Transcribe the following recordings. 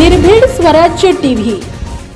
निर्भीड स्वराज्य टीव्ही.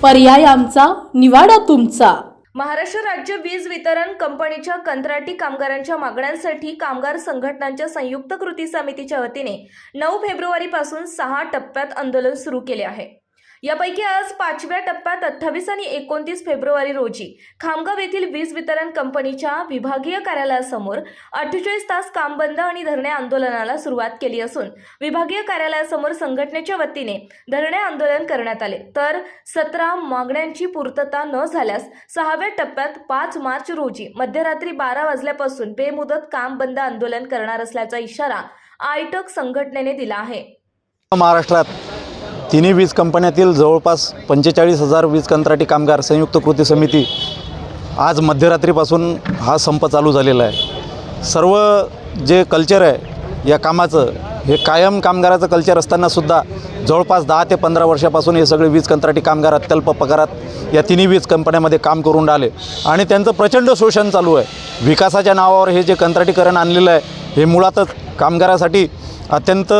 पर्याय आमचा निवाडा तुमचा. महाराष्ट्र राज्य वीज वितरण कंपनीच्या कंत्राटी कामगारांच्या मागण्यांसाठी कामगार संघटनांच्या संयुक्त कृती समितीच्या वतीने नऊ फेब्रुवारीपासून सहा टप्प्यात आंदोलन सुरू केले आहे. यापैकी आज पाचव्या टप्प्यात अठ्ठावीस आणि एकोणतीस फेब्रुवारी रोजी खामगाव येथील वीज वितरण कंपनीच्या विभागीय कार्यालयासमोर अठ्ठेचाळीस तास काम बंद आणि धरणे आंदोलनाला सुरुवात केली असून विभागीय कार्यालयासमोर संघटनेच्या वतीने धरणे आंदोलन करण्यात आले. तर सतरा मागण्यांची पूर्तता न झाल्यास सहाव्या टप्प्यात पाच मार्च रोजी मध्यरात्री बारा वाजल्यापासून बेमुदत काम बंद आंदोलन करणार असल्याचा इशारा आयटक संघटनेने दिला आहे. महाराष्ट्रात तिन्ही वीज कंपन्यातील जवळपास पंचेचाळीस हजार वीज कंत्राटी कामगार संयुक्त कृती समिती आज मध्यरात्रीपासून हा संप चालू झालेला आहे. सर्व जे कल्चर आहे या कामाचं हे कायम कामगाराचं कल्चर असतानासुद्धा जवळपास दहा ते पंधरा वर्षापासून हे सगळे वीज कंत्राटी कामगार अत्यल्प पगारात या तिन्ही वीज कंपन्यामध्ये काम करून राहिले. आणि त्यांचं प्रचंड शोषण चालू आहे. विकासाच्या नावावर हे जे कंत्राटीकरण आणलेलं आहे हे मुळातच कामगारासाठी अत्यंत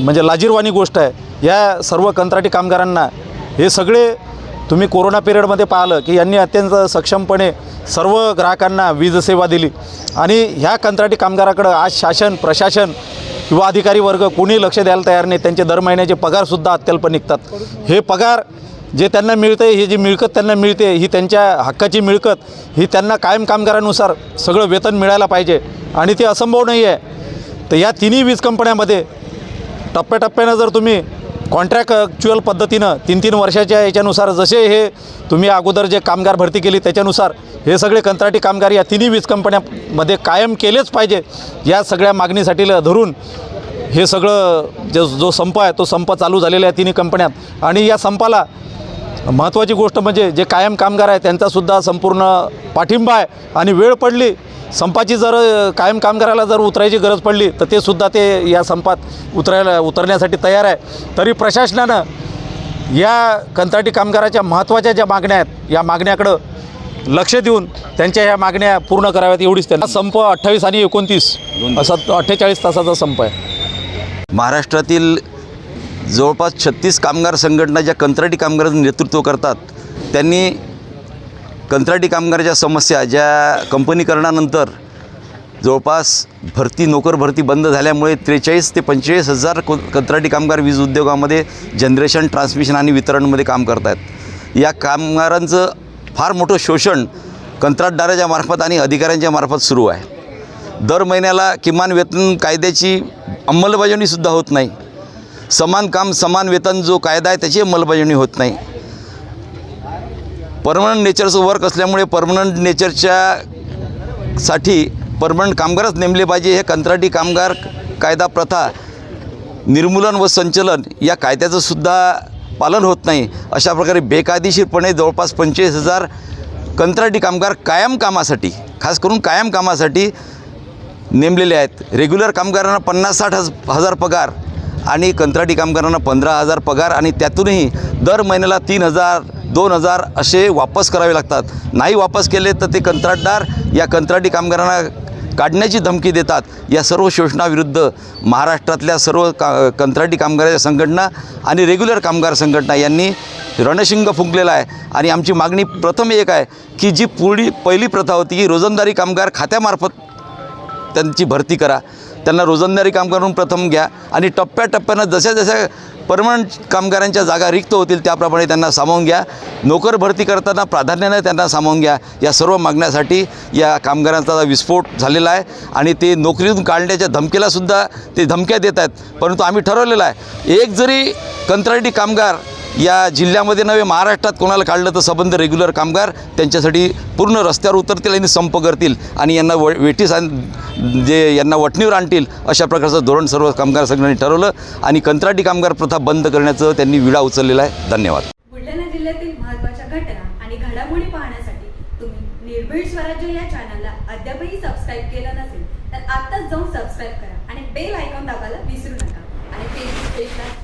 म्हणजे लाजीरवाणी गोष्ट आहे. या सर्व कंत्राटी कामगारांना हे सगळे तुम्ही कोरोना पिरियडमध्ये पाहिलं की यांनी अत्यंत सक्षमपणे सर्व ग्राहकांना वीज सेवा दिली. आणि ह्या कंत्राटी कामगाराकडं आज शासन प्रशासन किंवा अधिकारी वर्ग कोणी लक्ष द्यायला तयार नाही. त्यांचे दर महिन्याचे पगारसुद्धा अत्यल्प निघतात. हे पगार जे त्यांना मिळते ही जी मिळकत त्यांना मिळते ही त्यांच्या हक्काची मिळकत ही त्यांना कायम कामगारानुसार सगळं वेतन मिळायला पाहिजे. आणि ते असंभव नाही आहे तर या तिन्ही वीज कंपन्यामध्ये टप्प्याटप्प्यानं जर तुम्ही कॉन्ट्रॅक्ट ॲक्च्युअल पद्धतीनं तीन तीन वर्षाच्या याच्यानुसार जसे हे तुम्ही अगोदर जे कामगार भरती केली त्याच्यानुसार हे सगळे कंत्राटी कामगार या तिन्ही वीज कंपन्यामध्ये कायम केलेच पाहिजे. या सगळ्या मागणीसाठी धरून हे सगळं जे जो संप आहे तो संप चालू झालेला आहे तिन्ही कंपन्यात. आणि या संपाला महत्त्वाची गोष्ट म्हणजे जे कायम कामगार आहे त्यांचासुद्धा संपूर्ण पाठिंबा आहे आणि वेळ पडली संपाची जर कायम कायम कामगाराला जर उतरायची गरज पडली तर ते सुद्धा ते या संपात उतरायला उतरण्यासाठी तयार आहे. तरी प्रशासनानं या कंत्राटी कामगाराच्या महत्त्वाच्या ज्या मागण्या आहेत या मागण्याकडं लक्ष देऊन त्यांच्या ह्या मागण्या पूर्ण कराव्यात एवढीच त्यांना. संप अठ्ठावीस आणि एकोणतीस असा अठ्ठेचाळीस तासाचा संप आहे. महाराष्ट्रातील जवळपास छत्तीस कामगार संघटना ज्या कंत्राटी कामगारांचं नेतृत्व करतात त्यांनी कंत्राटी कामगाराच्या समस्या ज्या कंपनीकरणानंतर जवळपास भरती नोकर भरती बंद झाल्यामुळे त्रेचाळीस ते पंचेचाळीस हजार को कंत्राटी कामगार वीज उद्योगामध्ये जनरेशन ट्रान्समिशन आणि वितरणमध्ये काम करत आहेत या कामगारांचं फार मोठं शोषण कंत्राटदाराच्या मार्फत आणि अधिकाऱ्यांच्या मार्फत सुरू आहे. दर महिन्याला किमान वेतन कायद्याची अंमलबजावणीसुद्धा होत नाही. समान काम समान वेतन जो कायदा आहे त्याची अंमलबजावणी होत नाही. परमनंट नेचरचं वर्क असल्यामुळे परमनंट नेचरच्या साठी परमनंट कामगारच नेमले पाहिजे. हे कंत्राटी कामगार कायदा प्रथा निर्मूलन व संचलन या कायद्याचं सुद्धा पालन होत नाही. अशा प्रकारे बेकायदेशीरपणे जवळपास पंचवीस हजार कंत्राटी कामगार कायम कामासाठी खास करून कायम कामासाठी नेमलेले आहेत. रेग्युलर कामगारांना पन्नास साठ हज हजार पगार आणि कंत्राटी कामगारांना पंधरा हजार पगार आणि त्यातूनही दर महिन्याला तीन हजार दोन हजार असे वापस करावे लागतात. नाही वापस केले तर ते कंत्राटदार या कंत्राटी कामगारांना काढण्याची धमकी देतात. या सर्व शोषणाविरुद्ध महाराष्ट्रातल्या सर्व का कंत्राटी कामगाराच्या संघटना आणि रेग्युलर कामगार संघटना यांनी रणशिंग फुंकलेला आहे. आणि आमची मागणी प्रथम एक आहे की जी पुढी पहिली प्रथा होती की रोजंदारी कामगार खात्यामार्फत त्यांची भरती करा. त्यांना रोजंदारी कामगार म्हणून प्रथम घ्या. आणि टप्प्याटप्प्यानं जशा जशा परमनंट कामगारांच्या जागा रिक्त होतील त्याप्रमाणे त्यांना सामावून घ्या. नोकर भरती करताना प्राधान्यानं त्यांना सामावून घ्या. या सर्व मागण्यासाठी या कामगारांचा विस्फोट झालेला आहे. आणि ते नोकरीतून काढण्याच्या धमकीलासुद्धा ते धमक्या देत आहेत. परंतु आम्ही ठरवलेलं आहे एक जरी कंत्राटी कामगार या जिल्ह्यामध्ये नव्हे महाराष्ट्रात कोणाला काढलं तर संबंध रेग्युलर कामगार त्यांच्यासाठी पूर्ण रस्त्यावर उतरतील आणि संप करतील आणि यांना व वेटीस जे यांना वटणीवर आणतील अशा प्रकारचं धोरण सर्व कामगार संघटनेने ठरवलं आणि कंत्राटी कामगार प्रथा बंद करण्याचं त्यांनी विडा उचललेला आहे. धन्यवाद. बुलढाणा जिल्ह्यातील महत्त्वाच्या घटना आणि घडामोडी पाहण्यासाठी तुम्ही निर्भीड स्वराज्य या चॅनलला अद्यापही सबस्क्राईब केलं नसेल तर आत्ताच जाऊन सबस्क्राईब करा आणि बेल आयकॉन दाबायला विसरू नका. आणि फेसबुक पेजला